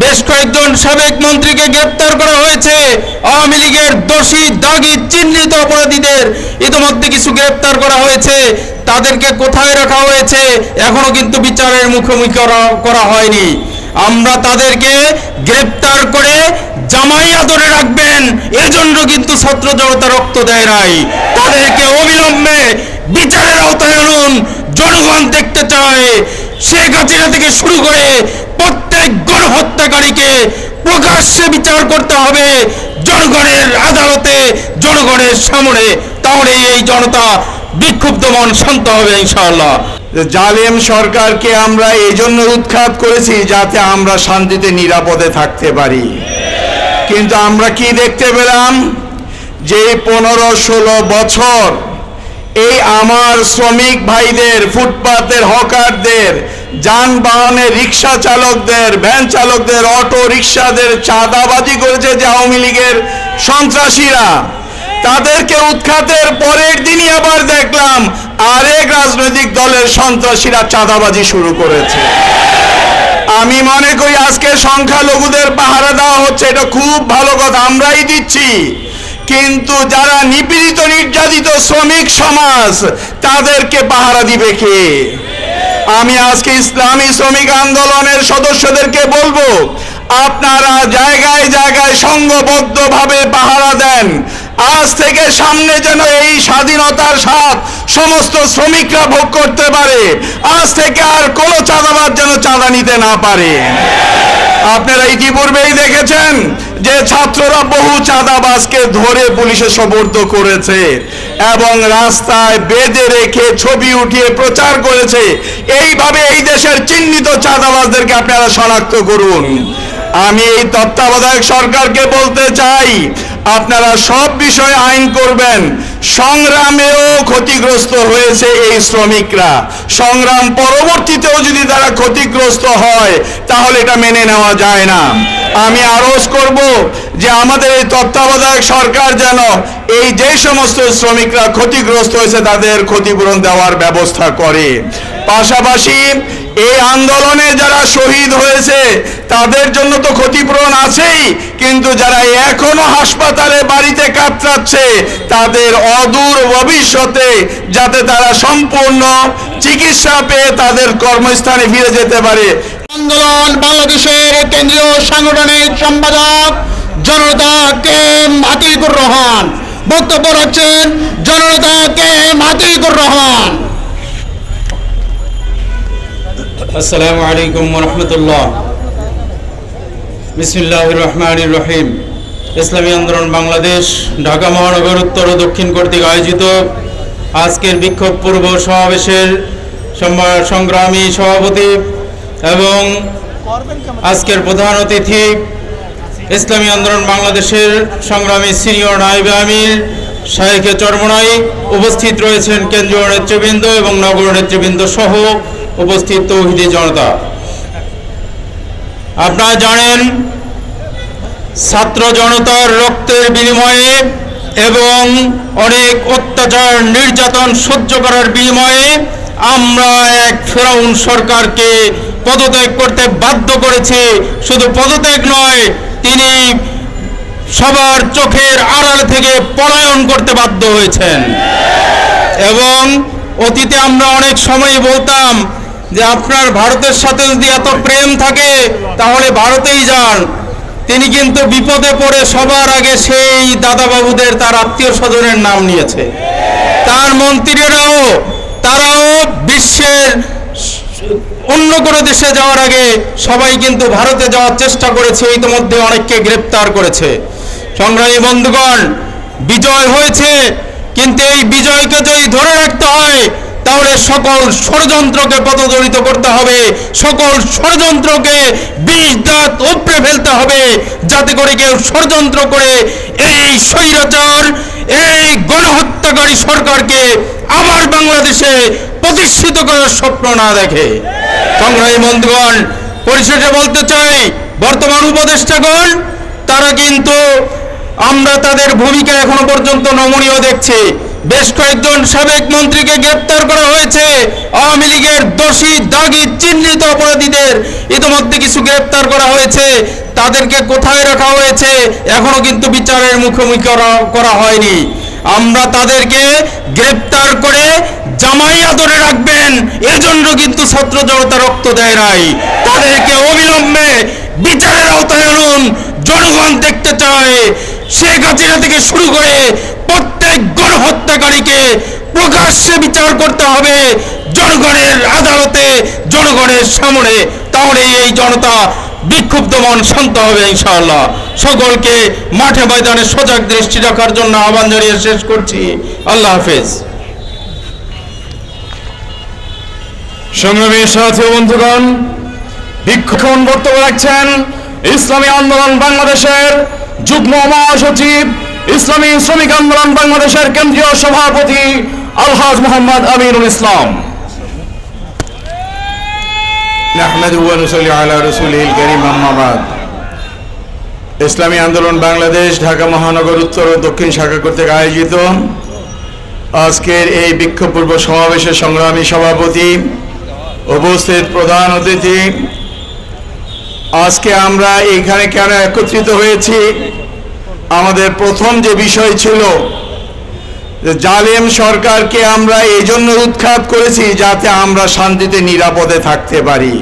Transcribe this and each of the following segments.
বেশ কয়েকজন সাবেক মন্ত্রীকে গ্রেপ্তার করা হয়েছে। আওয়ামী লীগের দোষী, দাগি, চিহ্নিত অপরাধীদের ইতিমধ্যে কিছু গ্রেপ্তার করা হয়েছে। তাদেরকে কোথায় রাখা হয়েছে, এখনও কিন্তু বিচারের মুখোমুখি করা হয়নি। আমরা তাদেরকে গ্রেপ্তার করে জামাই আদরে রাখবেন। এজন্য কিন্তু ছাত্র জনতা রক্ত দেয় নাই। তাদেরকে অবিলম্বে বিচারের আওতায় আনুন। জনগণ দেখতে চায়। শেখ হাসিনা থেকে শুরু করে প্রত্যেক গণহত্যাকারীকে প্রকাশ্যে বিচার করতে হবে জনগণের আদালতে, জনগণের সামনে। তাহলে এই জনতা বিক্ষুব্ধ মন, শান্ত হবে ইনশাআল্লাহ। জালেম সরকারকে আমরা এই জন্য উৎখাত করেছি যাতে আমরা শান্তিতে, নিরাপদে থাকতে পারি। কিন্তু আমরা কি দেখতে পেলাম? যে পনেরো ষোলো বছর এই আমার শ্রমিক ভাইদের, ফুটপাতের হকারদের, যানবাহনের রিক্সা চালকদের, ভ্যান চালকদের, অটো রিক্সাদের চাঁদাবাজি করেছে যে আওয়ামী লীগের সন্ত্রাসীরা। তাদেরকে উৎখাতের পরের দিনই আবার দেখলাম আরেক রাজনৈতিক দলের সন্ত্রাসীরা চাঁদাবাজি শুরু করেছে। আমি মনে করি আজকে সংখ্যালঘুদের পাহারা দেওয়া হচ্ছে, এটা খুব ভালো কথা, আমরাই দিচ্ছি। কিন্তু যারা নিপীড়িত, নির্যাতিত শ্রমিক সমাজ, তাদেরকে পাহারা দিবে কে? আমি আজকে ইসলামী শ্রমিক আন্দোলনের সদস্যদেরকে বলব, আপনারা জায়গায় জায়গায় সংঘবদ্ধভাবে পাহারা দেন। আজ থেকে সামনে যেন এই স্বাধীনতার স্বাদ সমস্ত শ্রমিকরা ভোগ করতে পারে। আজ থেকে আর কোনো চাঁদাবাদ যেন চাঁদা নিতে না পারে। আপনারা ইতিপূর্বেই দেখেছেন যে ছাত্ররা বহু চাঁদাবাজকে ধরে পুলিশে সোপর্দ করেছে এবং রাস্তায় বেঁধে রেখে ছবি উঠিয়ে প্রচার করেছে। এইভাবে এই দেশের চিহ্নিত চাঁদাবাজদেরকে আপনারা শনাক্ত করুন। আমি এই তত্ত্বাবধায়ক সরকারকে বলতে চাই আপনারা সব বিষয়ে আইন করবেন। সংগ্রামেও ক্ষতিগ্রস্ত হয়েছে এই শ্রমিকরা। সংগ্রাম পরবর্তীতেও যদি তারা ক্ষতিগ্রস্ত হয়, তাহলে এটা মেনে নেওয়া যায় না। আমি আরজ করব যে আমাদের এই তত্ত্বাবধায়ক সরকার যেন এই যে সমস্ত শ্রমিকরা ক্ষতিগ্রস্ত হয়েছে, তাদের ক্ষতিপূরণ দেওয়ার ব্যবস্থা করে। পাশাপাশি এই আন্দোলনে যারা শহীদ হয়েছে, তাদের জন্য তো ক্ষতিপূরণ আছেই, কিন্তু যারা এখনও হাসপাতালে বাড়িতে কাতরাচ্ছে, তাদের অদূর ভবিষ্যতে যাতে তারা সম্পূর্ণ চিকিৎসা পেয়ে তাদের কর্মস্থানে ফিরে যেতে পারে। আন্দোলন বাংলাদেশের কেন্দ্রীয় সাংগঠনিক সম্পাদক জনতা কে মাতিকুর রহমান। বক্তব্য রাখছেন জনতা কে মাতিকুর রহমান। আসসালামু আলাইকুম রহমতুল্লাহ। বিসমিল্লাহ রহমান রহিম। ইসলামী আন্দোলন বাংলাদেশ, ঢাকা মহানগর উত্তর ও দক্ষিণ কর্তৃক আয়োজিত আজকের বিক্ষোভ পূর্ব সমাবেশের সংগ্রামী সভাপতি এবং আজকের প্রধান অতিথি ইসলামী আন্দোলন বাংলাদেশের সংগ্রামী সিনিয়র নাইব আমির শাহেখে চরমনাই উপস্থিত রয়েছেন কেন্দ্রীয় নেতৃবৃন্দ এবং নগর নেতৃবৃন্দ সহ উপস্থিত তৌহিদি জনতা আপনারা জানেন, ছাত্র জনতার রক্তের বিনিময়ে এবং অনেক অত্যাচার, নির্যাতন সহ্য করার বিনিময়ে আমরা এক ফেরাউন সরকারকে পদত্যাগ করতে বাধ্য করেছি। শুধু পদত্যাগ নয়, তিনি সবার চোখের আড়াল থেকে পলায়ন করতে বাধ্য হয়েছেন। এবং অতীতে আমরা অনেক সময় বলতাম যে আপনার ভারতের সাথে যদি এত প্রেম থাকে, তাহলে ভারতেই যান। তিনি কিন্তু বিপদে পড়ে সবার আগে সেই দাদাবাবুদের তার আত্মীয় স্বজনের নাম নিয়েছে। তার মন্ত্রীরাও, তারাও বিশ্বের অন্য কোনো দেশে যাওয়ার আগে সবাই কিন্তু ভারতে যাওয়ার চেষ্টা করেছে, ইতিমধ্যে অনেককে গ্রেপ্তার করেছে। সংগ্রামী বন্ধুগণ, বিজয় হয়েছে, কিন্তু এই বিজয়কে যদি ধরে রাখতে হয় তাহলে সকল ষড়যন্ত্রকে পদদলিত করতে হবে। সকল ষড়যন্ত্রকে বিষ, দাঁত উপড়ে ফেলতে হবে। যাতে করে কেউ ষড়যন্ত্র করে এই স্বৈরাচার, এই গণহত্যাকারী সরকারকে আবার বাংলাদেশে প্রতিষ্ঠিত করার স্বপ্ন না দেখে। সংগ্রামী বন্ধুগণ, পরিশেষে বলতে চাই, বর্তমান উপদেষ্টাগণ, তারা কিন্তু আমরা তাদের ভূমিকা এখনও পর্যন্ত নমনীয় দেখছি। বেশ কয়েকজন সাবেক মন্ত্রীকে গ্রেপ্তার করা হয়েছে। আওয়ামী লীগের দোষী, দাগি, চিহ্নিত অপরাধীদের ইতিমধ্যে কিছু গ্রেপ্তার করা হয়েছে। তাদেরকে কোথায় রাখা হয়েছে, এখনও কিন্তু বিচারের মুখোমুখি করা হয়নি। আমরা তাদেরকে গ্রেপ্তার করে জামাই আদরে রাখবেন। এজন্য কিন্তু ছাত্র জনতা রক্ত দেয় নাই। তাদেরকে অবিলম্বে বিচারের আওতায় আনুন। জনগণ দেখতে চায়। শেখ হাসিনা থেকে শুরু করে প্রত্যেক গণহত্যাকারীকে প্রকাশ্যে বিচার করতে হবে জনগণের আদালতে, জনগণের সামনে। তাহলে এই জনতা বিক্ষুব্ধ মন, শান্ত হবে ইনশাআল্লাহ। সকলকে মাঠে ময়দানে সজাগ দৃষ্টি রাখার জন্য আহ্বান জানিয়ে শেষ করছি। আল্লাহ হাফেজ। সংগ্রামী সাথী বন্ধুগণ বিক্ষোভণ বক্তব্য রাখছেন ইসলামী আন্দোলন বাংলাদেশের যুগ্ম মহাসচিব ইসলামী শ্রমিক আন্দোলন বাংলাদেশের কেন্দ্রীয় সভাপতি আলহাজ মোহাম্মদ আমিনুল ইসলাম। ইসলামী আন্দোলন বাংলাদেশ, ঢাকা মহানগর, উত্তর ও দক্ষিণ শাখা কর্তৃক আয়োজিত আজকের এই বিক্ষোভপূর্ব সমাবেশের সংগ্রামী সভাপতি, উপস্থিত প্রধান অতিথি। আজকে আমরা এখানে কেন একত্রিত হয়েছি? আমাদের প্রথম যে বিষয় ছিল জালেম সরকারকে আমরা এই জন্য উৎখাত করেছি যাতে আমরা শান্তিতে, নিরাপদে থাকতে পারি।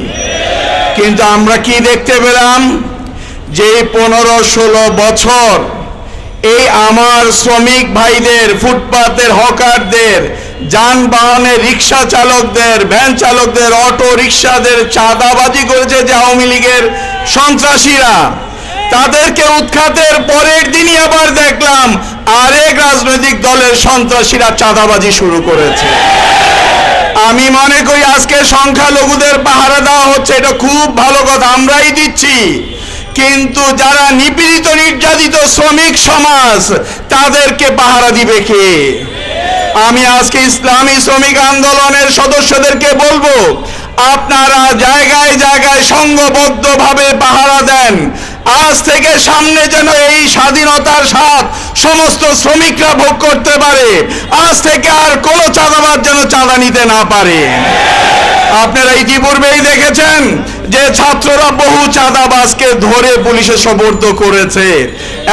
কিন্তু আমরা কি দেখতে পেলাম? যে পনেরো ষোলো বছর এই আমার শ্রমিক ভাইদের, ফুটপাতের হকারদের, যানবাহনের রিক্সা চালকদের, ভ্যান চালকদের, অটো রিক্সাদের চাঁদাবাজি করেছে যে আওয়ামী লীগের সন্ত্রাসীরা। তাদেরকে উৎখাতের পরের দিনই আবার দেখলাম আরেক রাজনৈতিক দলের সন্ত্রাসীরা চাঁদাবাজি শুরু করেছে। আমি মনে করি আজকে সংখ্যালঘুদের পাহারা দেওয়া হচ্ছে, এটা খুব ভালো কথা, আমরাই দিচ্ছি। কিন্তু যারা নিপীড়িত, নির্যাতিত শ্রমিক সমাজ, তাদেরকে পাহারা দিবে কে? আমি আজকে ইসলামী শ্রমিক আন্দোলনের সদস্যদেরকে বলব, আপনারা জায়গায় জায়গায় সংঘবদ্ধভাবে পাহারা দেন আজ থেকে সামনে যেন এই স্বাধীনতার স্বাদ সমস্ত শ্রমিকরা ভোগ করতে পারে। আজ থেকে আর কোনো চাঁদাবাদ যেন চাঁদা নিতে না পারে। আপনারা ইতিপূর্বেই দেখেছেন যে ছাত্ররা বহু চাঁদাবাজকে ধরে পুলিশে সোপর্দ করেছে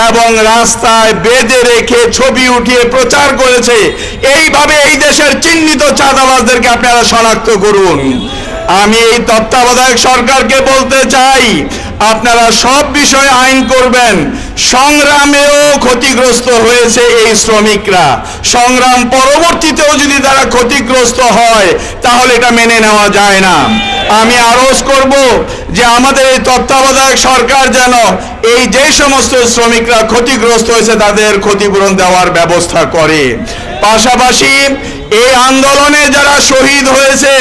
এবং রাস্তায় বেঁধে রেখে ছবি উঠিয়ে প্রচার করেছে। এইভাবে এই দেশের চিহ্নিত চাঁদাবাজদেরকে আপনারা শনাক্ত করুন। আমি এই তত্ত্বাবধায়ক সরকারকে বলতে চাই, আপনারা সব বিষয়ে আইন করবেন। সংগ্রামেও ক্ষতিগ্রস্ত হয়েছে এই শ্রমিকরা। সংগ্রাম পরবর্তীতেও যদি তারা ক্ষতিগ্রস্ত হয়, তাহলে এটা মেনে নেওয়া যায় না। আমি আরজ করব যে আমাদের এই তত্ত্বাবধায়ক সরকার যেন এই যে সমস্ত শ্রমিকরা ক্ষতিগ্রস্ত হয়েছে, তাদের ক্ষতিপূরণ দেওয়ার ব্যবস্থা করে। পাশাপাশি এই আন্দোলনে যারা শহীদ হয়েছে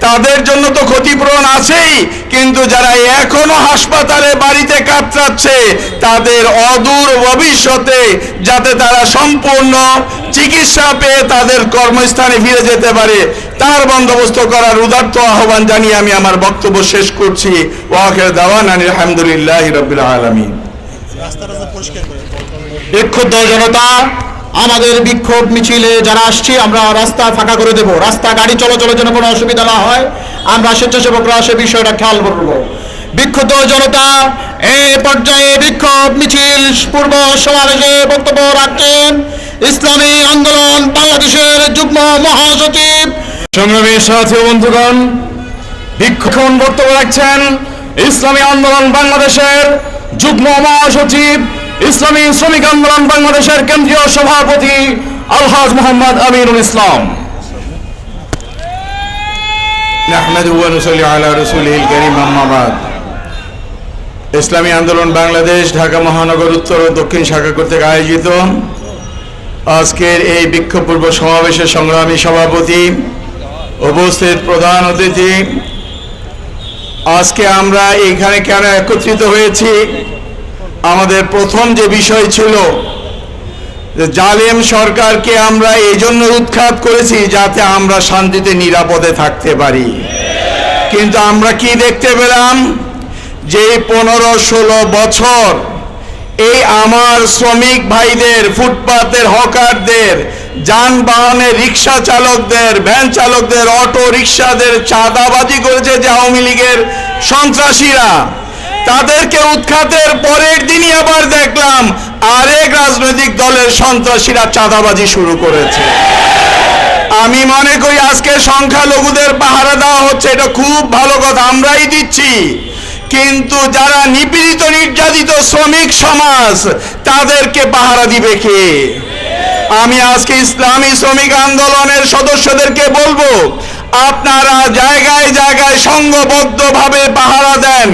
তাদের জন্য তো ক্ষতিপূরণ আছেই কিন্তু যারা এখনও হাসপাতালে বাড়িতে কাতরাচ্ছে তাদের অদূর ভবিষ্যতে যাতে তারা সম্পূর্ণ চিকিৎসা পেয়ে তাদের কর্মস্থানে ফিরে যেতে পারে তার বন্দোবস্ত করার উদার্ত আহ্বান জানিয়ে আমি আমার বক্তব্য শেষ করছি। ওয়াকের দাওয়ান আলহামদুলিল্লাহ রবিল আলমী বিক্ষুব্ধ জনতা আমাদের বিক্ষোভ মিছিলে যারা আসছি, আমরা রাস্তা ফাঁকা করে দেব। রাস্তা, গাড়ি চলাচলের জন্য কোনো অসুবিধা না হয়। আমরা স্বেচ্ছাসেবকরা সে বিষয়টা খেয়াল করব। বিক্ষুব্ধ জনতা, এ পর্যায়ে বিক্ষোভ মিছিল পূর্ব সমাবেশে বক্তব্য রাখছেন ইসলামী আন্দোলন বাংলাদেশের যুগ্ম মহাসচিব। সংগ্রামী সাথী বন্ধুগণ বক্তব্য রাখছেন ইসলামী আন্দোলন বাংলাদেশের যুগ্ম মহাসচিব ইসলামী শ্রমিক আন্দোলন বাংলাদেশের কেন্দ্রীয় সভাপতি আলহাজ মোহাম্মদ আমিরুল ইসলাম। ইসলামী আন্দোলন বাংলাদেশ, ঢাকা মহানগর, উত্তর ও দক্ষিণ শাখা কর্তৃক আয়োজিত আজকের এই বিক্ষোভপূর্ব সমাবেশের সংগ্রামী সভাপতি, উপস্থিত প্রধান অতিথি। আজকে আমরা এখানে কেন একত্রিত হয়েছি? আমাদের প্রথম যে বিষয় ছিল যে জালেম সরকারকে আমরা এই জন্য উৎখাত করেছি যাতে আমরা শান্তিতে, নিরাপদে থাকতে পারি। কিন্তু আমরা কি দেখতে পেলাম? যে পনেরো ষোলো বছর এই আমার শ্রমিক ভাইদের, ফুটপাতের হকারদের, যানবাহনের রিক্সা চালকদের, ভ্যান চালকদের, অটো রিক্সাদের চাঁদাবাজি করেছে যে আওয়ামী লীগের সন্ত্রাসীরা। তাদেরকে উৎখাতের পরের দিনই আবার দেখলাম আরেক রাজনৈতিক দলের সন্ত্রাসীরা চাঁদাবাজি শুরু করেছে। আমি মনে করি আজকে সংখ্যালঘুদের পাহারা দেওয়া হচ্ছে, এটা খুব ভালো কথা, আমরাই দিচ্ছি। কিন্তু যারা নিপীড়িত, নির্যাতিত শ্রমিক সমাজ, তাদেরকে পাহারা দিবে কে? আমি আজকে ইসলামী শ্রমিক আন্দোলনের সদস্যদেরকে বলব, আপনারা জায়গায় জায়গায় সংঘবদ্ধভাবে পাহারা দেন